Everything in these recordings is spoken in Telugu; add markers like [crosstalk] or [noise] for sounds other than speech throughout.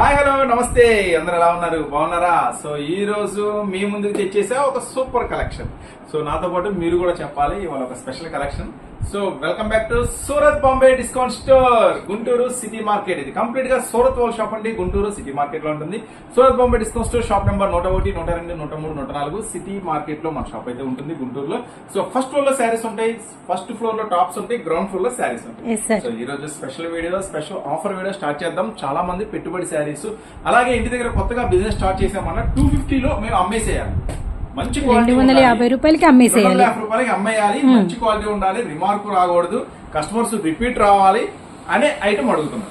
హాయ్ హలో నమస్తే. అందరు ఎలా ఉన్నారు? బాగున్నారా? సో ఈ రోజు మీ ముందుకు తెచ్చేసా ఒక సూపర్ కలెక్షన్. సో నాతో పాటు మీరు కూడా చెప్పాలి ఇవాళ ఒక special collection. So welcome back to Surat Bombay discount store. Guntur city market. ఇది కంప్లీట్గా సూరత్ వాళ్ళ షాప్ అండి. గుంటూరు సిటీ మార్కెట్లో ఉంటుంది. Surat Bombay discount store shop number నూట ఒకటి నూట రెండు నూట మూడు నూట నాలుగు సిటీ మార్కెట్లో మన షాప్ అయితే ఉంటుంది గుంటూరులో. సో ఫస్ట్ ఫ్లోర్లో శారీస్ ఉంటాయి. ఫస్ట్ ఫ్లోర్లో టాప్స్ ఉంటాయి. గ్రౌండ్ ఫ్లోర్లో శారీస్ ఉంటాయి. సో ఈ రోజు special video special offer video start చేద్దాం. చాలా మంది పెట్టుబడి శారీస్. అలాగే ఇంటి దగ్గర కొత్తగా బిజినెస్ స్టార్ట్ చేసామన్నా టూ ఫిఫ్టీలో మేము అమ్మేసేయాలి. మంచి రెండు వందల. యాభై రూపాయలకి అమ్మేసేయాలి. రూపాయలకి అమ్మేయాలి. మంచి క్వాలిటీ ఉండాలి. రిమార్క్ రాకూడదు. కస్టమర్స్ రిపీట్ రావాలి. అనే ఐటమ్ అడుగుతున్నారు.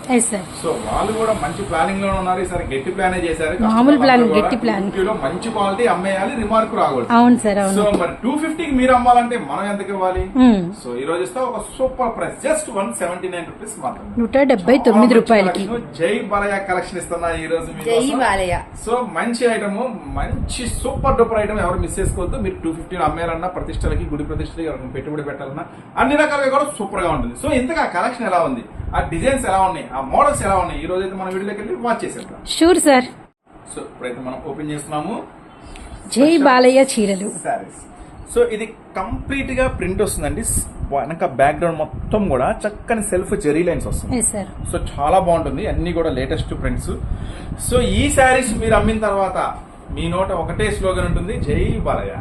సో వాళ్ళు కూడా మంచి ప్లానింగ్లో ఉన్నారు. ఈసారి గట్టి ప్లాన్ చేశారు. మామూలు కూడా గట్టి plan. 250 లో మంచి క్వాలిటీ అమ్మేయాలి రిమార్క్ రాకూడదు. అవును సార్ సో అవును. మరి టూ ఫిఫ్టీకి మీరు అమ్మాలంటే మనం ఎంతకి ఇవ్వాలి. సో ఈ రోజు ఇస్తా ఒక super price just one seventy nine rupees మాత్రమే. నూట డెబ్బై తొమ్మిది రూపాయలకి. జై బాలయ్య కలెక్షన్ ఇస్తున్నా ఈ రోజు. జై బాలయ్య. సో మంచి ఐటమ్ మంచి సూపర్ డూపర్ ఐటమ్ ఎవరు మిస్ చేసుకోవద్దు. మీరు టూ ఫిఫ్టీ అమ్మారన్నా ప్రతిష్టలకి గుడి ప్రతిష్టలకి ఎవరికి పెట్టుబడి పెట్టాలన్నా అన్ని రకాలుగా కూడా సూపర్గా ఉంటుంది. సో ఇంతగా కలెక్షన్ ఎలా ఉంది? ఆ డిజైన్స్ ఎలా ఉన్నాయి? ఆ మోడల్స్ ఎలా ఉన్నాయి? ఈ రోజు అయితే మన వీడియోకి వెళ్ళి వాచ్ చేసేద్దాం. షూర్ సార్ సో ఇప్పుడైతే మనం ఓపెన్ చేస్తున్నాము. జై బాలయ్య చీరలు. శారీస్ సో ఇది కంప్లీట్గా ప్రింట్ వస్తుందండి. వెనక బ్యాక్గ్రౌండ్ మొత్తం కూడా చక్కని సెల్ఫ్ జెరీ లైన్స్ వస్తుంది. సో చాలా బాగుంటుంది. అన్ని కూడా లేటెస్ట్ ప్రింట్స్ సో ఈ శారీస్ మీరు అమ్మిన తర్వాత మీ నోట ఒకటే స్లోగన్ ఉంటుంది జై బాలయ్య.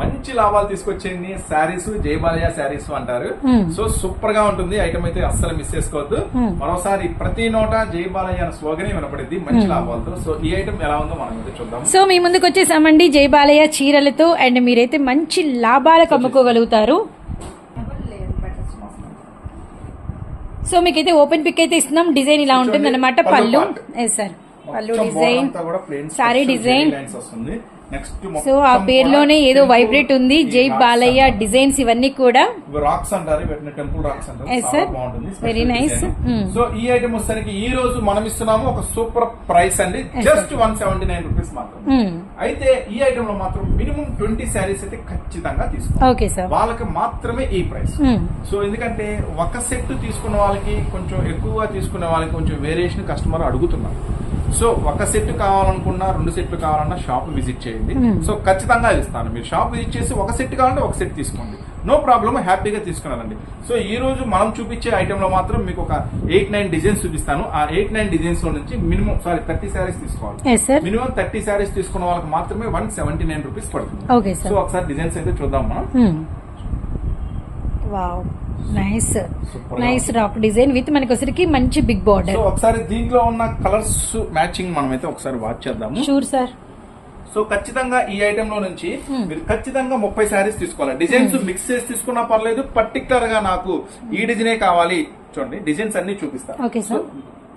మంచి లాభాలు తీసుకొచ్చేయండి. శారీస్ జై బాలయ్య శారీస్ అంటారు. Hmm. సో సూపర్గా ఉంటుంది. ఐటమ్ అయితే అస్సలు మిస్ చేసుకోవద్దు. Hmm. మరోసారి ప్రతి నోట జై బాలయ్య అనే స్లోగన్ వినపడింది. మంచి లాభాలతో. సో ఈ ఐటమ్ ఎలా ఉందో మనం అయితే చూద్దాం. సో మీ ముందుకు వచ్చేసామండి. జై బాలయ్య చీరలతో అండ్ మీరైతే మంచి లాభాలకు అమ్ముకోగలుగుతారు. సో మీకైతే ఓపెన్ పిక్ అయితే ఇస్తున్నాం. డిజైన్ ఇలా ఉంటుంది అనమాట పళ్ళు. ఎస్ సార్ పళ్ళు డిజైన్ సారీ డిజైన్ సో ఆ పేరులోనే ఏదో వైబ్రేట్ ఉంది. జై బాలయ్య డిజైన్స్ ఇవన్నీ కూడా. రాక్స్ అంటారు. టెంపుల్ రాక్స్ అంటారు. Nice. Mm. సో ఈ ఐటమ్ వచ్చేసరికి ఈ రోజు మనం ఇస్తున్నాము ఒక సూపర్ ప్రైస్ అండి. Just one seventy nine rupees మాత్రం. అయితే ఈ ఐటమ్లో మాత్రం మినిమం ట్వంటీ శారీస్ అయితే ఖచ్చితంగా తీసుకోవాలి. ఓకే సార్ వాళ్ళకి మాత్రమే ఈ ప్రైస్. సో ఎందుకంటే ఒక సెట్ తీసుకున్న వాళ్ళకి కొంచెం ఎక్కువగా తీసుకునే వాళ్ళకి కొంచెం వేరియేషన్ కస్టమర్ అడుగుతున్నారు. సో ఒక సెట్ కావాలనుకున్నా రెండు సెట్లు కావాలన్నా షాప్ విజిట్ చేయండి. Hmm. సో ఖచ్చితంగా అది ఇస్తాను. మీరు షాప్ విజిట్ చేసి ఒక సెట్ కావాలంటే ఒక సెట్ తీసుకోండి. నో ప్రాబ్లమ్ హ్యాపీగా తీసుకున్నారండి. సో ఈ రోజు మనం చూపించే ఐటమ్లో మాత్రం మీకు ఒక ఎయిట్ నైన్ డిజైన్స్ చూపిస్తాను. ఆ ఎయిట్ నైన్ డిజైన్స్లో నుంచి మినిమం సారీ థర్టీ శారీస్ తీసుకోవాలి. మినిమం థర్టీ శారీస్ తీసుకున్న వాళ్ళకి మాత్రమే వన్ సెవెంటీ నైన్ రూపీస్ పడుతుంది. సో సార్ ఒకసారి డిజైన్స్ అయితే చూద్దాం మనం. Wow nice. Nice rock design with మనకి వచ్చరికి మంచి బిగ్ బార్డర్ ఒకసారి దీంట్లో ఉన్న కలర్స్ మ్యాచింగ్ మనం అయితే ఒకసారి వాచ్ చేద్దాము. షూర్ సార్ సో ఖచ్చితంగా ఈ ఐటమ్లో నుంచి Hmm. మీరు ఖచ్చితంగా ముప్పై శారీస్ తీసుకోవాలి. డిజైన్స్ మిక్స్ చేసి తీసుకున్నా పర్లేదు పర్టికులర్గా నాకు ఈ డిజైనే కావాలి. చూడండి డిజైన్స్ అన్ని చూపిస్తాను.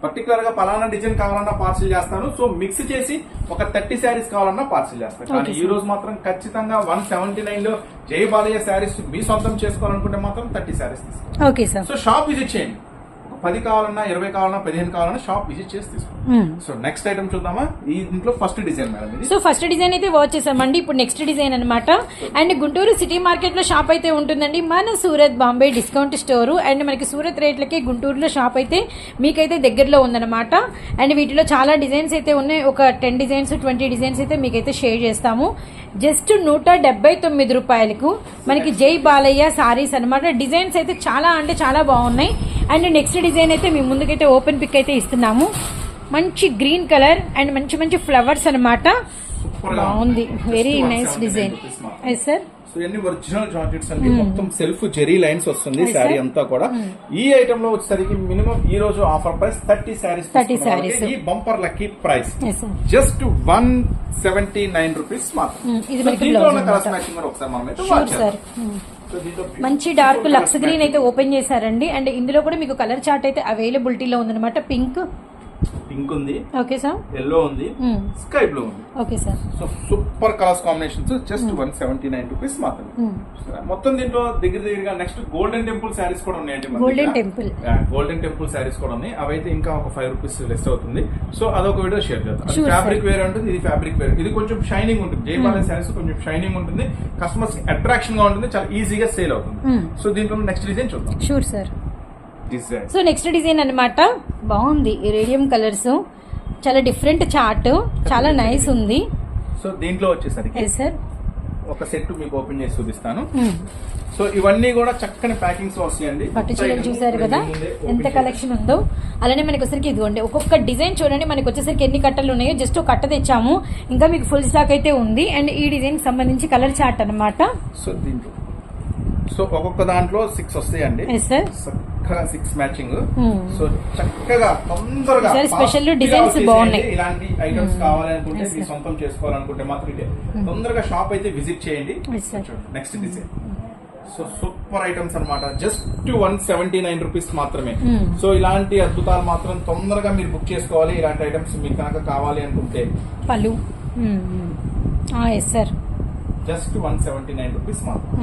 పర్టికులర్గా పలానా డిజైన్ కావాలన్నా పార్సిల్ చేస్తాను సో మిక్స్ చేసి ఒక థర్టీ శారీస్ కావాలన్నా పార్సిల్ చేస్తాను కానీ ఈ. రోజు మాత్రం ఖచ్చితంగా వన్ సెవెంటీ నైన్లో జై బాలయ్య శారీస్ మీ సొంతం చేసుకోవాలనుకుంటే మాత్రం థర్టీ శారీస్ తీసుకోండి. సో షాప్ విజిట్ చేయండి. పది కావాలన్నా ఇరవై కావాలన్నా పదిహేను కావాలన్నా షాప్ విజిట్ చేసి తీసుకోండి. సో నెక్స్ట్ ఐటమ్ చూద్దామా? ఈ దీంట్లో first design madam so first design అయితే వాచ్ చేసామండి ఇప్పుడు నెక్స్ట్ డిజైన్ అన్నమాట. అండ్ గుంటూరు సిటీ మార్కెట్లో షాప్ అయితే ఉంటుందండి. మన Surat Bombay discount store and మనకి సూరత్ రేట్లకి గుంటూరులో షాప్ అయితే మీకైతే దగ్గరలో ఉందన్నమాట. అండ్ వీటిలో చాలా డిజైన్స్ అయితే ఉన్నాయి. ఒక టెన్ డిజైన్స్ ట్వంటీ డిజైన్స్ అయితే మీకైతే షేర్ చేస్తాము. జస్ట్ నూట డెబ్బై తొమ్మిది రూపాయలకు మనకి జై బాలయ్య సారీస్ అన్నమాట. డిజైన్స్ అయితే చాలా అంటే చాలా బాగున్నాయి. అండ్ నెక్స్ట్ డిజైన్ అయితే మీ ముందుకైతే ఓపెన్ పిక్ అయితే ఇస్తున్నాము. మంచి గ్రీన్ కలర్ అండ్ మంచి మంచి ఫ్లవర్స్గా బాగుంది. Very nice 179 design. Yes sir so ఇవన్నీ ఒరిజినల్ జాకెట్స్ అండి? మొత్తం సెల్ఫ్ జెరీ లైన్స్ వస్తుంది శారీ. అంతా కూడా. ఈ ఐటమ్లో వచ్చేసరికి మినిమం ఈ రోజు offer price thirty sarees 30 sarees. ఈ bumper lucky price just one seventy nine rupees మాత్రం Hmm, దీంట్లో కలర్స్. మ్యాచింగ్ ఒకసారి మనం మంచి డార్క్ లక్స్ గ్రీన్ అయితే ఓపెన్ చేశారండి. అండ్ ఇందులో కూడా మీకు కలర్ చార్ట్ అయితే అవైలబిలిటీలో ఉందన్నమాట. పింక్ పింక్ ఉంది ఓకే సార్. ఎల్లో ఉంది. స్కై బ్లూ ఉంది. Okay sir. So super colours combinations just one seventy nine rupees మాత్రమే. మొత్తం దీంట్లో దగ్గర దగ్గరగా నెక్స్ట్ గోల్డెన్ టెంపుల్ శారీస్ కూడా ఉన్నాయండి temple. Yeah, golden temple sarees కూడా ఉన్నాయి. అవైతే ఇంకా ఒక ఫైవ్ రూపీస్ లెస్ అవుతుంది. సో అదొక వీడియో షేర్ చేద్దాం. ఫ్యాబ్రిక్. వేరే ఉంటుంది ఇది ఫ్యాబ్రిక్ వేరే ఇది కొంచెం షైనింగ్ ఉంటుంది. జైబాల శారీస్ కొంచెం షైనింగ్ ఉంటుంది. కస్టమర్స్ అట్రాక్షన్గా ఉంటుంది. చాలా ఈజీగా సేల్ అవుతుంది. సో దీంట్లో నెక్స్ట్ డిజైన్ చూద్దాం. Sure sir design so next design అన్నమాట. బాగుంది రేడియం కలర్స్. చాలా డిఫరెంట్ చార్ట్. చాలా నైస్ ఉంది. సో దీంట్లో వచ్చేసరికి సార్ ఒక సెట్ మీకు ఓపెన్ చేసి చూపిస్తాను. సో ఇవన్నీ కూడా చక్కని ప్యాకింగ్స్ వస్తాయండి. పట్టు చీరలు చూసారు కదా? ఎంత కలెక్షన్ ఉందో. అలానే మనకి వచ్చేసరికి ఇదిగోండి ఒక్కొక్క డిజైన్ చూడండి మనకి వచ్చేసరికి ఎన్ని కట్టలు ఉన్నాయో. జస్ట్ ఒక కట్ట తెచ్చాము. ఇంకా మీకు ఫుల్ స్టాక్ అయితే ఉంది. అండ్ ఈ డిజైన్ సంబంధించి కలర్ చార్ట్ అన్నమాట. సో దీంట్లో. సో ఒక్కొక్క దాంట్లో సిక్స్ వస్తాయండి. చక్కగా సిక్స్ మ్యాచింగ్ Hmm. సో చక్కగా తొందరగా designs వచ్చేసేయండి. బాగున్నాయి. ఇలాంటి ఐటమ్స్ కావాలనుకుంటే Yes, మీ. సొంతం చేసుకోవాలనుకుంటే మాత్రం ఇదే. తొందరగా షాప్ అయితే విజిట్ చేయండి. Next design so super items అన్నమాట. Just one seventy nine rupees మాత్రమే. Hmm. సో ఇలాంటి అద్భుతాలు మాత్రం తొందరగా మీరు బుక్ చేసుకోవాలి. ఇలాంటి ఐటమ్స్ మీకు కనుక కావాలి అనుకుంటే. పలు sir just one seventy nine rupees మాత్రం.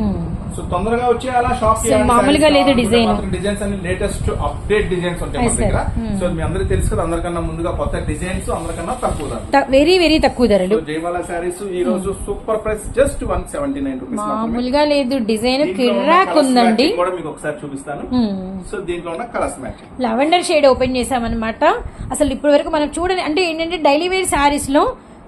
సో తొందరగా వచ్చి అలా షాప్ మామూలుగా లేదు design. డిజైన్స్ అన్ని లేటెస్ట్ అప్డేట్ డిజైన్స్ ఉంటాయి మన. దగ్గర. Hmm. సో మీ అందరికి తెలుసు కదా అందరికన్నా ముందుగా కొత్త డిజైన్స్ అందరికన్నా తక్కువ ధర వెరీ వెరీ తక్కువ ధరలు. జయమాల శారీస్ ఈ రోజు super price just one seventy nine rupees మామూలుగా లేదు డిజైన్ కిర్రాక్ ఉందండి. కూడా మీకు ఒకసారి చూపిస్తాను. సో దీంట్లో ఉన్న colours matching lavender shade open చేసామన్నమాట అసలు ఇప్పటి వరకు మనం చూడని అంటే ఏంటంటే డైలీ వేర్ శారీస్లో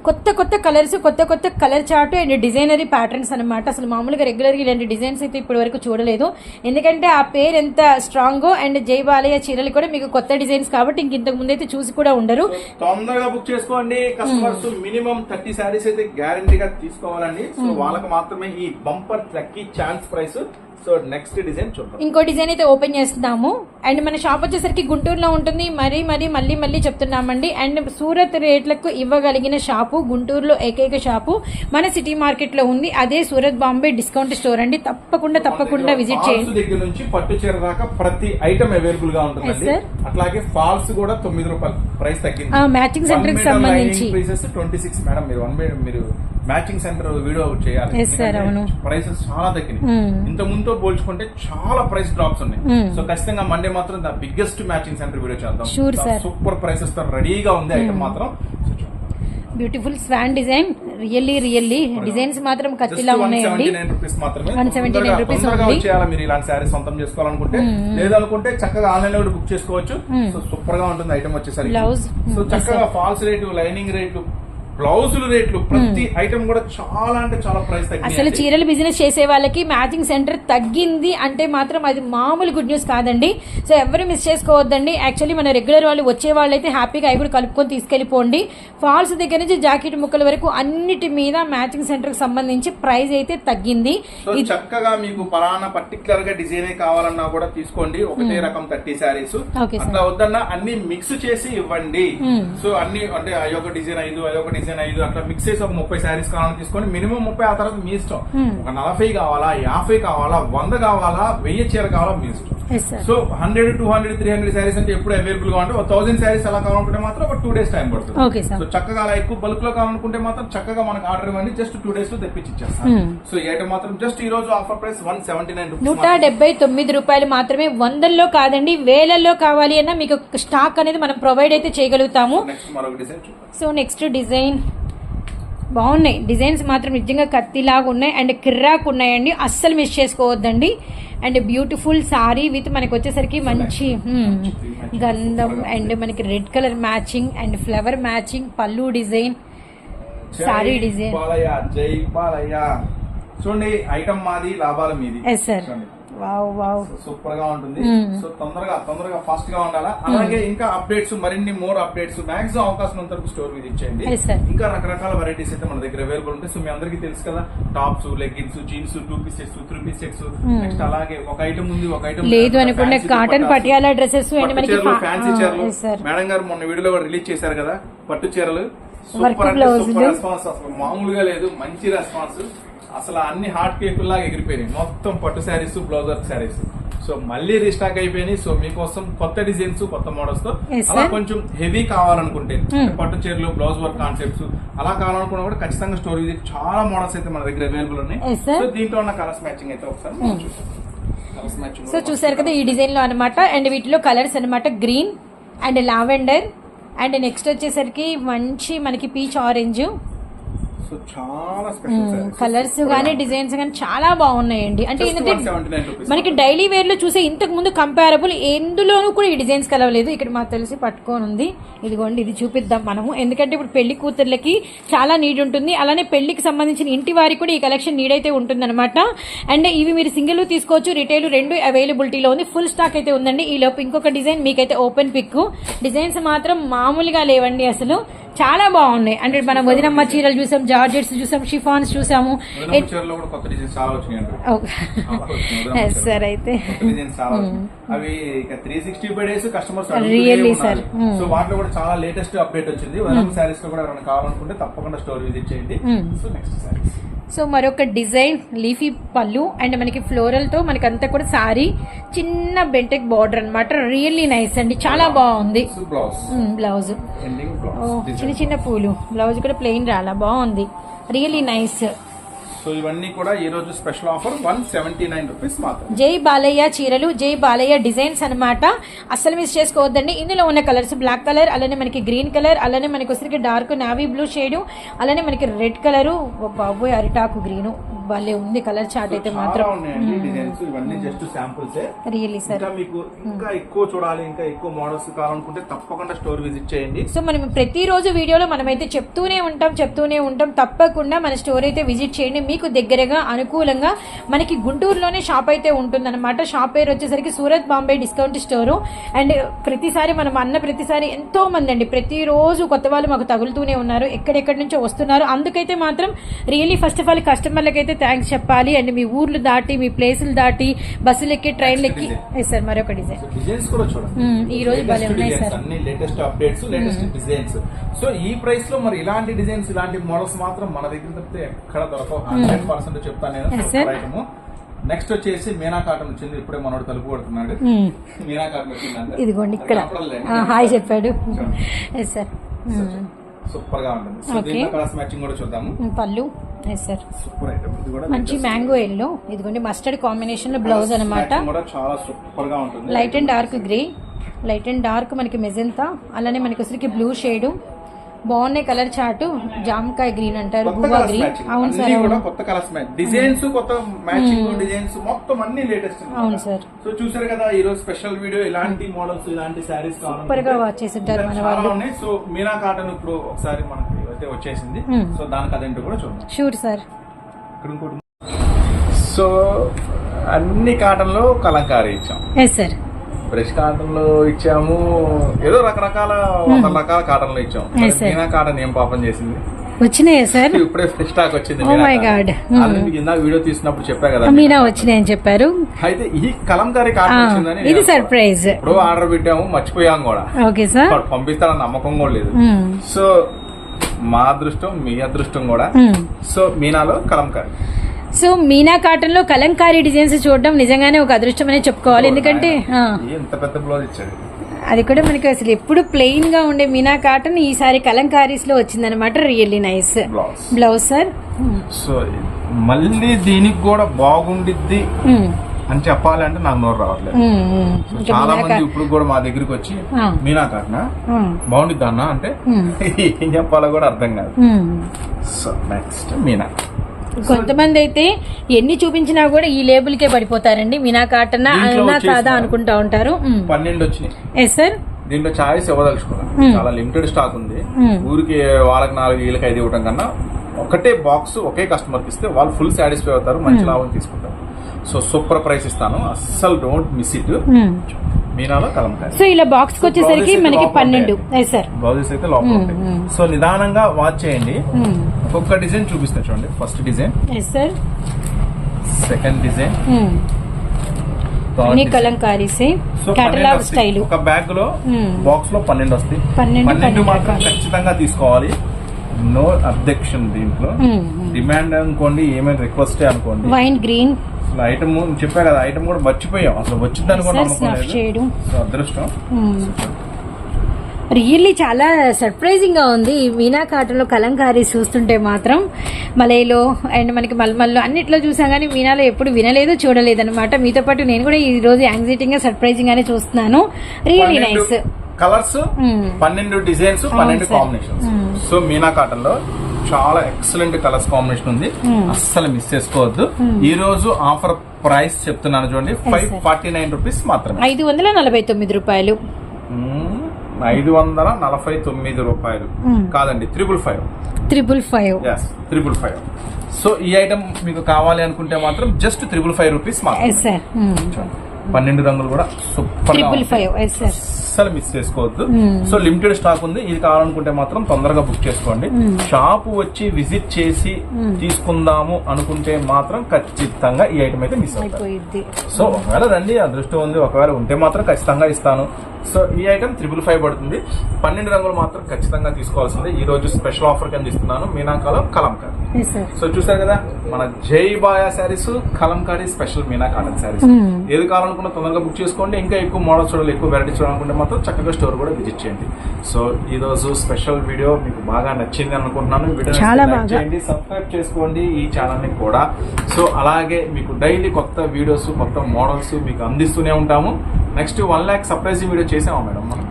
కొత్త కొత్త కలర్స్ కొత్త కొత్త colour chart and designery patterns అన్నమాట. అసలు మామూలుగా రెగ్యులర్గా ఇలాంటి డిజైన్స్ అయితే ఇప్పటి వరకు చూడలేదు. ఎందుకంటే ఆ పేరు ఎంత స్ట్రాంగో అండ్ జై బాలయ్య చీరలు కూడా మీకు కొత్త డిజైన్స్ కాబట్టి ఇంక ఇంతకు ముందు అయితే చూసి కూడా ఉండరు. తొందరగా బుక్ చేసుకోండి. కస్టమర్స్ మినిమం థర్టీ శారీస్ అయితే గ్యారంటీగా తీసుకోవాలండి. సో వాళ్ళకి మాత్రమే ఈ bumper lucky chance price so next design చూద్దాం. ఇంకో డిజైన్ అయితే ఓపెన్ చేస్తున్నాము. అండ్ మన షాప్ వచ్చేసరికి గుంటూరులో ఉంటుంది. మరీ మరీ మళ్ళీ మళ్ళీ చెప్తున్నామండి. అండ్ సూరత్ రేట్లకు ఇవ్వగలిగిన షాపు గుంటూరులో ఏకైక షాపు మన సిటీ మార్కెట్లో ఉంది. అదే సూరత్ బాంబే డిస్కౌంట్ స్టోర్ అండి. తప్పకుండా తప్పకుండా విజిట్ చేయండి. దగ్గర నుంచి పట్టు చీర దాకా ప్రతి ఐటమ్ అవైలబుల్గా sir. అట్లాగే ఫాల్స్ కూడా తొమ్మిది రూపాయలు ప్రైస్ తగ్గింది. matching center కి సంబంధించి. ట్వంటీ సిక్స్ మేడం మీరు వన్ మీరు మ్యాచింగ్ సెంటర్ వీడియో చేయాలి. ప్రైసెస్ చాలా తగ్గినాయి. Hmm. ఇంత ముందుతో పోల్చుకుంటే చాలా ప్రైస్ డ్రాప్స్ ఉన్నాయి. Hmm. సో ఖచ్చితంగా మండే మాత్రం the biggest matching centre video చేద్దాం. సూపర్ ప్రైసెస్తో రెడీగా ఉంది ఐటమ్ మాత్రం. Beautiful swan design really really designs మాత్రం కత్తిలా ఉన్నాయండి. రూపీస్ మాత్రమే. 179 తొందరగా- rupees తొందరగా ఉంది. వచ్చేయాలి మీరు ఇలాంటి శారీస్ సొంతం చేసుకోవాలనుకుంటే. లేదనుకుంటే చక్కగా ఆన్లైన్లో బుక్ చేసుకోవచ్చు. సో సూపర్గా ఉంటుంది ఐటమ్ వచ్చేసరికి. So Hmm. చక్కగా ఫాల్స్ రేటు లైనింగ్ రేట్లు బ్లౌజుల రేట్లు ప్రతి ఐటమ్ కూడా చాలా అంటే చాలా ప్రైస్ అసలు చీరల బిజినెస్ చేసే వాళ్ళకి మ్యాచింగ్ సెంటర్ తగ్గింది అంటే మాత్రం అది మామూలు గుడ్ న్యూస్ కాదండి. సో ఎవరు మిస్ చేసుకోవద్దండి. యాక్చువల్లీ మన రెగ్యులర్ వాళ్ళు వచ్చే వాళ్ళైతే హ్యాపీగా అవి కూడా కలుపుకొని తీసుకెళ్ళిపోండి. ఫాల్స్ దగ్గర నుంచి జాకెట్ ముక్కల వరకు అన్నిటి మీద మ్యాచింగ్ సెంటర్కి సంబంధించి ప్రైస్ అయితే తగ్గింది. చక్కగా మీకు పలానా పర్టికులర్గా డిజైన్ కావాలన్నా కూడా తీసుకోండి. ఒకటే రకం థర్టీ శారీస్. అట్లా వద్దన్నా అన్ని మిక్స్ చేసి ఇవ్వండి. Hmm. సో అన్ని అంటే అయ్యొక డిజైన్ ఐదు అయ్యొక డిజైన్ ఐదు అట్లా మిక్స్ చేసి ఒక ముప్పై శారీస్ కావాలని తీసుకోండి మినిమం ముప్పై ఆ తర్వాత మీ ఇష్టం Hmm. ఒక నలభై కావాలా యాభై కావాలా వంద కావాలా వెయ్యి చీర కావాలా మీ ఇష్టం. So hundred two hundred three hundred sarees అంటే ఎప్పుడు అవైలబుల్గా ఉంటే ఒక థౌసండ్ శారీస్ అలా కావాలనుకుంటే మాత్రం ఒక టూ డేస్ టైం పడుతుంది. సో చక్కగా అలా ఎక్కువ బల్క్లో కావాలనుకుంటే మాత్రం చక్కగా మనకు ఆర్డర్ ఇవ్వండి జస్ట్ టూ డేస్లో తెప్పించి ఇచ్చేస్తాం Hmm. సో ఈ ఐటమ్ మాత్రం జస్ట్ ఈ రోజు offer price one seventy nine నూట డెబ్బై తొమ్మిది రూపాయలు మాత్రమే వందల్లో కాదండి వేలల్లో కావాలి అన్నా మీకు స్టాక్ అనేది మనం ప్రొవైడ్ అయితే చేయగలుగుతాము డిజైన్ సో నెక్స్ట్ డిజైన్ బాగున్నాయి. డిజైన్స్ మాత్రం నిజంగా కత్తిలాగా ఉన్నాయి. అండ్ కిర్రాక్ ఉన్నాయండి. అస్సలు మిస్ చేసుకోవద్దండి. అండ్ బ్యూటిఫుల్ సారీ విత్ మనకి వచ్చేసరికి మంచి గంధం అండ్ మనకి red colour matching and flower matching పళ్ళు డిజైన్ సారీ డిజైన్. చూడండి ఐటమ్ మాది లాభాల మీది. ఎస్ సార్ సూపర్గా ఉంటుంది. సో తొందరగా తొందరగా ఫాస్ట్గా ఉండాలా అలాగే ఇంకా అప్డేట్స్ మరిన్ని మోర్ అప్డేట్స్ మాక్సిమం అవకాశం ఉన్నంత వరకు స్టోర్ విజిట్ చేయండి Yes, sir. ఇంకా రకరకాల వెరైటీస్ అయితే మన దగ్గర అవైలబుల్ ఉంటాయి సో మీ అందరికీ తెలుసు కదా tops leggings jeans two pieces three pieces Hmm. Next అలాగే ఒక ఐటమ్ ఉంది ఒక ఐటమ్ లేదు అనుకుంటే కాటన్ పటియాలా డ్రెస్సెస్ ఫ్యాన్సీ చీరలు. మేడం గారు మొన్న వీడియోలో కూడా రిలీజ్ చేశారు కదా పట్టు చీరలు సూపర్ అంటే. సూపర్ రెస్పాన్స్ అసలు మామూలుగా లేదు మంచి రెస్పాన్స్ అసలు అన్ని హాట్ కేక్ లాగా ఎగిరిపోయినాయి. మొత్తం పట్టు sarees blouse work sarees. So మళ్ళీ రీస్టాక్ అయిపోయినాయి. సో మీకోసం కొత్త డిజైన్స్ కొత్త మోడల్స్తో అలా. కొంచెం హెవీ కావాలనుకుంటే Hmm. పట్టు చీరలు బ్లౌజ్ వర్క్ కాన్సెప్ట్స్ అలా కావాలనుకున్నా కూడా ఖచ్చితంగా స్టోర్ చాలా మోడల్స్ అయితే మన దగ్గర అవైలబుల్ ఉన్నాయి. సో దీంట్లో ఉన్న కలర్స్ మ్యాచింగ్ అయితే ఒకసారి మనం Hmm. సో చూసారు కదా ఈ డిజైన్లో అనమాట అండ్ వీటిలో కలర్స్ అన్నమాట green and lavender and next వచ్చేసరికి మంచి మనకి పీచ్ ఆరెంజ్ సో చాలా స్పెషల్ కలర్స్ కానీ డిజైన్స్ కానీ చాలా బాగున్నాయండి. అంటే ఏంటంటే మనకి డైలీ వేర్లో చూసే ఇంతకు ముందు కంపారబుల్ ఎందులోనూ కూడా ఈ డిజైన్స్ కలవలేదు. ఇక్కడ మాకు తెలిసి పట్టుకొని ఉంది. ఇదిగోండి ఇది చూపిద్దాం మనము. ఎందుకంటే ఇప్పుడు పెళ్ళి కూతుర్లకి చాలా నీడ్ ఉంటుంది. అలానే పెళ్ళికి సంబంధించిన ఇంటి వారికి కూడా ఈ కలెక్షన్ నీడ్ అయితే ఉంటుందన్నమాట. అండ్ ఇవి మీరు సింగిల్ తీసుకోవచ్చు. రిటైల్ రెండు అవైలబిలిటీలో ఉంది. ఫుల్ స్టాక్ అయితే ఉందండి. ఈ లోపు ఇంకొక డిజైన్ మీకైతే ఓపెన్ పిక్ డిజైన్స్ మాత్రం మామూలుగా లేవండి అసలు. చాలా బాగున్నాయి. అంటే మనం వదినమ్మ చీరలు చూసాం జార్జెట్స్ చూసాం షిఫాన్స్ చూసాము. సార్ అయితే వచ్చినాయి. అవి three sixty five days customers sir. Hmm. So వాటిలో కూడా చాలా లేటెస్ట్ అప్డేట్ వచ్చింది వదనం శారీస్లో కూడా ఎవరైనా కావాలనుకుంటే తప్పకుండా స్టోర్ విజిట్ చేయండి Hmm. So next sarees so మరొక డిజైన్ లీఫీ పళ్ళు అండ్ మనకి ఫ్లోరల్తో మనకి అంతా కూడా సారీ చిన్న బెంటెక్ బార్డర్ అన్నమాట. రియల్లీ నైస్ అండి. చాలా బాగుంది. బ్లౌజ్ చిన్న చిన్న పూలు. బ్లౌజ్ కూడా ప్లెయిన్ రాలా బాగుంది. రియల్లీ నైస్ సో ఇవన్నీ కూడా ఈ రోజు special offer one seventy nine rupees మాత్రం జై బాలయ్య చీరలు జై బాలయ్య డిజైన్స్ అన్నమాట. అస్సలు మిస్ చేసుకోవద్దండి. ఇందులో ఉన్న కలర్స్ బ్లాక్ కలర్ అలానే మనకి గ్రీన్ కలర్ అలానే మనకి వచ్చరికి డార్క్ నావీ బ్లూ షేడ్ అలానే మనకి రెడ్ కలరు. బాబోయ్ అరిటాకు గ్రీన్. భలే ఉంది కలర్ చార్ట్ అయితే మాత్రం. డిజైన్స్ ఇవన్నీ జస్ట్ శాంపుల్స్. రియల్లీ సార్ మీకు ఇంకా ఎక్కువ చూడాలి ఇంకా ఎక్కువ మోడల్స్ కావాలనుకుంటే తప్పకుండా స్టోర్ విజిట్ చేయండి. సో మనం ప్రతిరోజు వీడియోలో మనమైతే చెప్తూనే ఉంటాం చెప్తూనే ఉంటాం. తప్పకుండా మన స్టోర్ అయితే విజిట్ చేయండి. మీకు దగ్గరగా అనుకూలంగా మనకి గుంటూరులోనే షాప్ అయితే ఉంటుందన్నమాట. షాప్ పేరు వచ్చేసరికి Surat Bombay discount store. And ప్రతిసారి మనం అన్న ప్రతిసారి ఎంతో మంది అండి. ప్రతిరోజు కొత్త వాళ్ళు మాకు తగులుతూనే ఉన్నారు. ఎక్కడెక్కడి నుంచో వస్తున్నారు. అందుకైతే మాత్రం రియల్లీ ఫస్ట్ ఆఫ్ ఆల్ కస్టమర్లకి అయితే థ్యాంక్స్ చెప్పాలి. అండ్ మీ ఊర్లు దాటి మీ ప్లేసులు దాటి బస్సులు ఎక్కి ట్రైన్లు ఎక్కి. ఎస్ సార్ మరొక డిజైన్ మ్మ్, ఈ రోజు భలే ఉన్నాయి సార్. అన్ని latest updates latest designs so ఈ ప్రైస్లో మరి ఇలాంటి డిజైన్స్ ఇలాంటి మోడల్స్ మాత్రం మన దగ్గర తప్పితే ఎక్కడ దొరకవు. హండ్రెడ్ పర్సెంట్ చెప్తాను నేను నెక్స్ట్ వచ్చేసి మీనా కాటన్ వచ్చింది ఇప్పుడే మనోడు తలుపు కొడుతున్నాడు. మ్మ్. మీనా కాటన్ వచ్చిందంటే. ఇదిగోండి ఇక్కడ. హాయ్ చెప్పాడు. ఎస్ సార్ సూపర్గా ఉంటుంది. So Okay. దీంట్లో కలర్స్ మ్యాచింగ్ కూడా చూద్దాము. పళ్ళు. Yes sir super item. ఇది కూడా మంచి. మ్యాంగో ఎల్లో ఇదిగోండి మస్టర్డ్ కాంబినేషన్లో బ్లౌజ్ అనమాట matching కూడా చాలా సూపర్గా ఉంటుంది. Light and dark grey light and dark మనకి మెజంతా అలానే మనకి వచ్చరికి బ్లూ షేడ్ బాగున్నాయి కలర్ చాటు. జామకాయ గ్రీన్ అంటారు గువా గ్రీన్. అవును సార్ కూడా కొత్త కలర్స్ మ్యాచ్ డిజైన్స్ కొత్త మ్యాచింగ్ డిజైన్స్ మొత్తం అన్ని లేటెస్ట్ అవును సార్. సో చూసారు కదా ఈ రోజు స్పెషల్ వీడియో ఇలాంటి మోడల్స్ ఇలాంటి శారీస్ సూపర్గా వాచ్ చేసి ఉంటారు మన వాళ్ళు. సో మీనా కాటన్ ఇప్పుడు ఒకసారి మనకి అయితే వచ్చేసింది. సో దానికి అదేంటో కూడా చూద్దాం. షూర్ సార్ ఇక్కడ ఇంకోటి సో అన్ని కాటన్లో కలంకారీ ఇచ్చాం. ఎస్ సార్ బ్రష్ కాటన్లో ఇచ్చాము. ఏదో రకరకాల వందల రకాల కాటన్లో ఇచ్చాం. Hmm. Yes, sir. Meena cotton ఏం పాపం చేసింది? వచ్చినాయా సార్ [laughs] ఇప్పుడే ఫ్రెష్ స్టాక్ వచ్చింది Oh. Hmm. ఇందాక వీడియో తీసినప్పుడు చెప్పా కదా మీనా వచ్చినాయని చెప్పారు. అయితే ఈ కలంకారీ కాటన్ వచ్చిందని ఇది సర్ప్రైజ్ ఇప్పుడు ఆర్డర్ పెట్టాము మర్చిపోయాం కూడా. ఓకే సార్ వాడు పంపిస్తాడని నమ్మకం కూడా లేదు. సో మా అదృష్టం మీ అదృష్టం కూడా. సో మీనాలో కలంకారీ సో మీనా కాటన్లో కలంకారీ డిజైన్స్ చూడడం నిజంగానే ఒక అదృష్టం అనే చెప్పుకోవాలి. ఎందుకంటే అది కూడా మనకి అసలు ఎప్పుడు ప్లెయిన్గా ఉండే మీనా కాటన్ ఈసారి కలంకారీస్లో వచ్చిందనమాట really nice blouse sir so మళ్ళీ దీనికి కూడా బాగుండిద్ది అని చెప్పాలంటే నాకు నోరు రావట్లేదు. సో చాలా మంది ఇప్పుడు కూడా మా దగ్గరికి వచ్చి. మీనా కాటనా? బాగుండిద్ది అన్న? అంటే Hmm. [laughs] ఏం చెప్పాలో కూడా అర్థం కాదు. So next Meena. కొంతమంది అయితే ఎన్ని చూపించినా కూడా ఈ లేబుల్ కే పడిపోతారండి. మీనా కాటన్ వచ్చేసి కాదా అనుకుంటా ఉంటారు. పన్నెండు వచ్చినాయి. ఎస్ సార్ దీంట్లో చాయిస్ ఇవ్వదలుచుకున్నాను. చాలా లిమిటెడ్ స్టాక్ ఉంది. ఊరికి వాళ్ళకి నాలుగు వీళ్ళకి ఐదు ఇవ్వడం కన్నా ఒకటే బాక్స్ ఒకే కస్టమర్కి ఇస్తే వాళ్ళు ఫుల్ సాటిస్ఫై అవుతారు మంచి లాభం తీసుకుంటారు. సో సూపర్ ప్రైస్ ఇస్తాను. అస్సలు డోంట్ మిస్ ఇట్ మీనాలో సో ఇలా బాక్స్కి వచ్చేసరికి మనకి పన్నెండు. సార్ బ్లౌజెస్ అయితే లోపల ఉంటాయి. Hmm, సో నిదానంగా వాచ్ చేయండి. ఒక్కొక్క డిజైన్ చూపిస్తా చూడండి. First design sir second design అన్ని కలంకారీసే కేటలాగ్ స్టైల్ ఒక బ్యాగ్లో Hmm. బాక్స్లో పన్నెండు వస్తాయి. పన్నెండు, మాత్రం. ఖచ్చితంగా తీసుకోవాలి. నో అబ్జెక్షన్ దీంట్లో. డిమాండ్ అనుకోండి ఏమైనా రిక్వెస్ట్ అనుకోండి. వైన్ గ్రీన్ అసలు ఐటమ్ చెప్పా కదా ఐటమ్ కూడా మర్చిపోయాం. అసలు వచ్చిందని కూడా సార్ నమ్మకం స్నఫ్ లేదు. షేడ్ సో అదృష్టం. రియల్లీ చాలా సర్ప్రైజింగ్గా ఉంది. ఈ మీనా కాటన్లో కలంకారీ చూస్తుంటే మాత్రం మలైలో అండ్ మనకి మల్మల్లో అన్నిట్లో చూసాం కానీ మీనాలో ఎప్పుడు వినలేదు చూడలేదు అనమాట మీతో పాటు నేను కూడా ఈ రోజు యాంగ్జైటింగ్గా సర్ప్రైజింగ్ గానే చూస్తున్నాను రియల్లీ నైస్ కలర్స్ Hmm. పన్నెండు డిజైన్స్ పన్నెండు sir. కాంబినేషన్స్ సో మీనా కాటన్లో చాలా ఎక్సలెంట్ కలర్స్ కాంబినేషన్ ఉంది. Hmm. అస్సలు మిస్ చేసుకోవద్దు. ఈ రోజు ఆఫర్ ప్రైస్ చెప్తున్నాను చూడండి. ఫైవ్. ఫార్టీ నైన్ రూపీస్ మాత్రమే. ఐదు వందల నలభై తొమ్మిది రూపాయలు. మ్మ్. ఐదు వందల నలభై తొమ్మిది రూపాయలు. కాదండి triple five triple five triple five so ఈ ఐటమ్ మీకు కావాలి అనుకుంటే మాత్రం జస్ట్ త్రిబుల్ ఫైవ్ రూపీస్ పన్నెండు రంగులు కూడా సూపర్ ట్రిపుల్ ఫైవ్ అస్సలు మిస్ చేసుకోవద్దు. మ్మ్. సో లిమిటెడ్ స్టాక్ ఉంది. ఇది కావాలనుకుంటే మాత్రం తొందరగా బుక్ చేసుకోండి. షాప్ వచ్చి విజిట్ చేసి మ్మ్. తీసుకుందాము అనుకుంటే మాత్రం ఖచ్చితంగా ఈ ఐటమ్ అయితే మిస్ అయిపోయింది సో ఒకవేళ రండి అదృష్టం ఉంది. ఒకవేళ ఉంటే మాత్రం ఖచ్చితంగా ఇస్తాను. సో ఈ ఐటమ్ త్రిబుల్ ఫైవ్ పడుతుంది. పన్నెండు రంగులు మాత్రం ఖచ్చితంగా తీసుకోవాల్సిందే. ఈ రోజు స్పెషల్ ఆఫర్ కింద ఇస్తున్నాను. మీనాకాలం కలంకారీ. సో చూసారు కదా? మన జై బాయా శారీస్ కలంకారీ స్పెషల్ మీనా కాటన్ శారీస్. ఏది కావాలనుకున్నా తొందరగా బుక్ చేసుకోండి. ఇంకా ఎక్కువ మోడల్స్ చూడాలి ఎక్కువ వెరైటీస్ చూడాలనుకుంటే మాత్రం చక్కగా స్టోర్ కూడా విజిట్ చేయండి. సో ఈ రోజు స్పెషల్ వీడియో మీకు బాగా నచ్చింది అనుకుంటున్నాను. వీడియో చాలా లైక్ బాగా. చేయండి సబ్స్క్రైబ్ చేసుకోండి ఈ ఛానల్ని కూడా. సో అలాగే మీకు డైలీ కొత్త వీడియోస్ కొత్త మోడల్స్ మీకు అందిస్తూనే ఉంటాము. Next one lakh surprising video చేసామా మేడం మనం?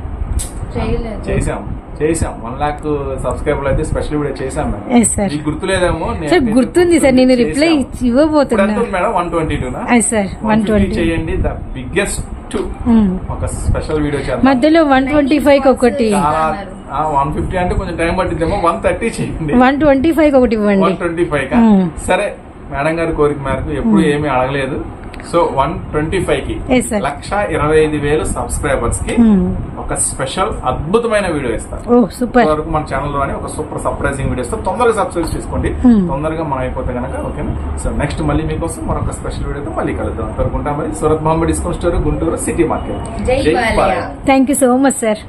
చేసాం చేసాం వన్ ల్యాక్ సబ్స్క్రైబర్లు అయితే స్పెషల్ వీడియో చేసాం మేడం. ఎస్ సార్ మీకు గుర్తులేదేమో సార్ గుర్తుంది సార్ నేను reply ఇవ్వబోతున్నా. Madam one twenty two sir one twenty చేయండి. ద బిగ్గెస్ట్ ఒక స్పెషల్ వీడియో చేద్దాం. మధ్యలో వన్ ట్వంటీ ఫైవ్ ఒకటి. వన్ ఫిఫ్టీ అంటే కొంచెం టైం పట్టిద్దేమో. వన్ థర్టీ చేయండి. వన్ ట్వంటీ ఫైవ్ ఒకటి ఇవ్వండి. One twenty five. సరే మేడం గారి కోరిక మేరకు ఎప్పుడు ఏమీ అడగలేదు. సో వన్ ట్వంటీ ఫైవ్కి. లక్ష ఇరవై ఐదు వేలు సబ్స్క్రైబర్స్కి మ్మ్. ఒక స్పెషల్ అద్భుతమైన వీడియో ఇస్తాను. సూపర్ వరకు మన ఛానల్లోని ఒక సూపర్ సర్ప్రైజింగ్ వీడియోస్తో తొందరగా సబ్స్క్రైబ్ చేసుకోండి. Hmm. తొందరగా మనం అయిపోతే కనుక ఓకేనా సో నెక్స్ట్ మళ్ళీ మీకోసం మరొక స్పెషల్ వీడియోతో మళ్ళీ కలుద్దాం. అంతవరకు ఉంటాం మరి. Surat Bombay discount store Guntur city market. జై Balayya. Thank you so much sir